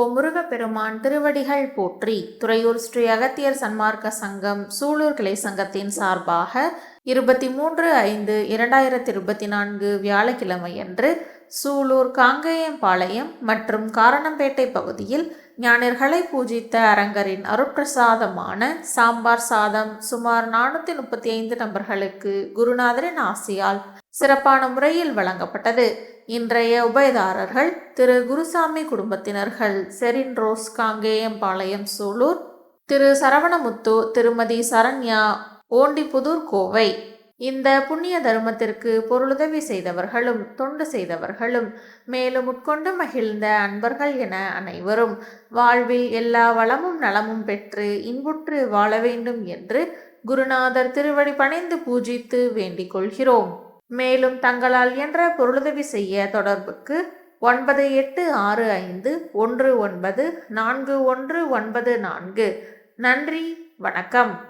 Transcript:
ஓ முருகப்பெருமான் திருவடிகள் போற்றி துறையூர் ஸ்ரீ அகத்தியர் சன்மார்க்க சங்கம் சூலூர் கிளை சங்கத்தின் சார்பாக இருபத்தி மூன்று ஐந்து இரண்டாயிரத்தி இருபத்தி நான்கு வியாழக்கிழமையன்று சூலூர் காங்கேயம்பாளையம் மற்றும் காரணம்பேட்டை பகுதியில் ஞானியர்களை பூஜித்த அரங்கரின் அருட்பிரசாதமான சாம்பார் சாதம் சுமார் நானூற்றி முப்பத்தி ஐந்து நபர்களுக்கு குருநாதரின் ஆசியால் சிறப்பான முறையில் வழங்கப்பட்டது. இன்றைய உபயதாரர்கள் திரு. குருசாமி குடும்பத்தினர்கள் செரின் ரோஸ் காங்கேயம்பாளையம் சூலூர் திரு. சரவணமுத்து திருமதி சரண்யா ஓண்டிப்புதூர் கோவை. இந்த புண்ணிய தர்மத்திற்கு பொருளுதவி செய்தவர்களும் தொண்டு செய்தவர்களும் மேலும் உட்கொண்டு மகிழ்ந்த அன்பர்கள் என அனைவரும் வாழ்வில் எல்லா வளமும் நலமும் பெற்று இன்புற்று வாழ வேண்டும் என்று குருநாதர் திருவடி பணிந்து பூஜித்து வேண்டிக் கொள்கிறோம். மேலும் தங்களால் என்ற பொருளுதவி செய்ய தொடர்புக்கு ஒன்பது எட்டு ஆறு ஐந்து ஒன்று ஒன்பது நான்கு ஒன்று ஒன்பது நான்கு. நன்றி வணக்கம்.